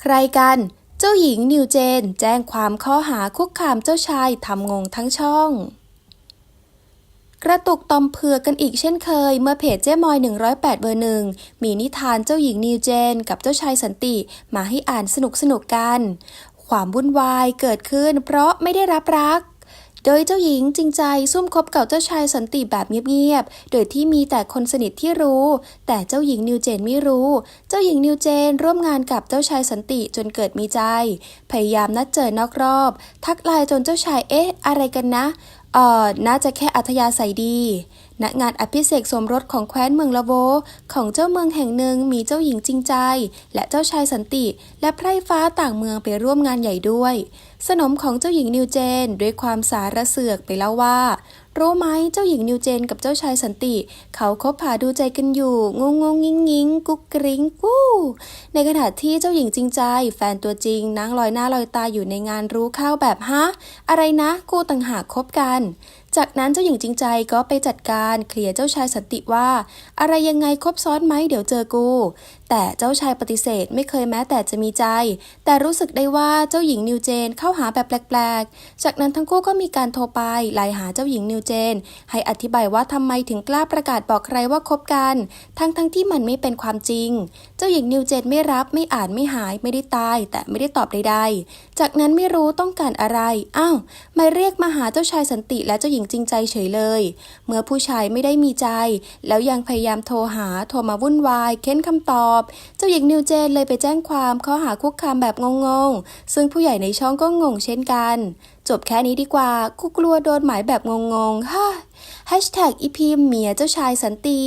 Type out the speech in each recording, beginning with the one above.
ใครกัน เจ้าหญิงนิวเจน แจ้งความข้อหาคุกคามเจ้าชายทำงงทั้งช่อง กระตุกตอมเผือกกันอีกเช่นเคย เมื่อเพจเจ้มอย 108 เบอร์หนึ่งมีนิทานเจ้าหญิงนิวเจน กับเจ้าชายสันติมาให้อ่านสนุกสนุกกัน ความวุ่นวายเกิดขึ้นเพราะไม่ได้รับรัก โดยเจ้าหญิงจริงใจซุ่มคบกับเจ้าชายสันติแบบเงียบๆ โดยที่มีแต่คนสนิทที่รู้ แต่เจ้าหญิงนิวเจนไม่รู้ เจ้าหญิงนิวเจนร่วมงานกับเจ้าชายสันติจนเกิดมีใจ พยายามนัดเจอนอกรอบ ทักไลน์จนเจ้าชายเอ๊ะ อะไรกันนะ อ่อน่าจะแค่อัธยาศัยดีณงานอภิเษกสมรสของแคว้นเมืองละโว ของเจ้าเมืองแห่งหนึ่งมีเจ้าหญิงจริงใจ และเจ้าชายสันติ และไพร่ฟ้าต่างเมืองไปร่วมงานใหญ่ด้วย สนมของเจ้าหญิงนิวเจน ด้วยความสารเสือกไปเล่าว่า รู้ไหมเจ้าหญิงนิวเจนกับเจ้าชายสันติ เขาคบหาดูใจกันอยู่งงงงงิงงิงกุ๊กกริ๊งกู้ ในขณะที่เจ้าหญิงจริงใจ แฟนตัวจริงนั่งลอยหน้าลอยตาอยู่ในงานรู้ข้าวแบบฮะอะไรนะ กูต่างหากคบกัน จากนั้นเจ้าหญิงจริงใจก็ไปจัดการเคลียร์เจ้าชายสันติว่า อะไรยังไงครบซ้อนไหมเดี๋ยวเจอกู แต่เจ้าชายปฏิเสธไม่เคยแม้แต่จะมีใจ แต่รู้สึกได้ว่าเจ้าหญิงนิวเจนเข้าหาแบบแปลกๆ จากนั้นทั้งคู่ก็มีการโทรไปไลน์หาเจ้าหญิงนิวเจน ให้อธิบายว่าทำไมถึงกล้าประกาศบอกใครว่าคบกัน ทั้งๆที่มันไม่เป็นความจริง เจ้าหญิงนิวเจนไม่รับไม่อ่านไม่หายไม่ได้ตาย แต่ไม่ได้ตอบใดๆ จากนั้นไม่รู้ต้องการอะไร อ้าวไม่เรียกมาหาเจ้าชายสันติและเจ้าหญิงจริงใจเฉยเลย เมื่อผู้ชายไม่ได้มีใจ แล้วยังพยายามโทรหาโทรมาวุ่นวาย เค้นคำตอบ เจ้าหญิงนิวเจนเลยไปแจ้งความข้อหาคุกคามแบบงงๆ ซึ่งผู้ใหญ่ในช่องก็งงเช่นกัน จบแค่นี้ดีกว่ากูกลัวโดนหมายแบบงงๆฮ่าแฮชแท็กอีพิมเมียเจ้าชายสันติ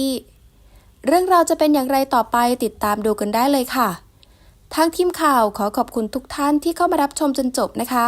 เรื่องราวจะเป็นอย่างไรต่อไปติดตามดูกันได้เลยค่ะ ทางทีมข่าวขอขอบคุณทุกท่านที่เข้ามารับชมจนจบนะคะ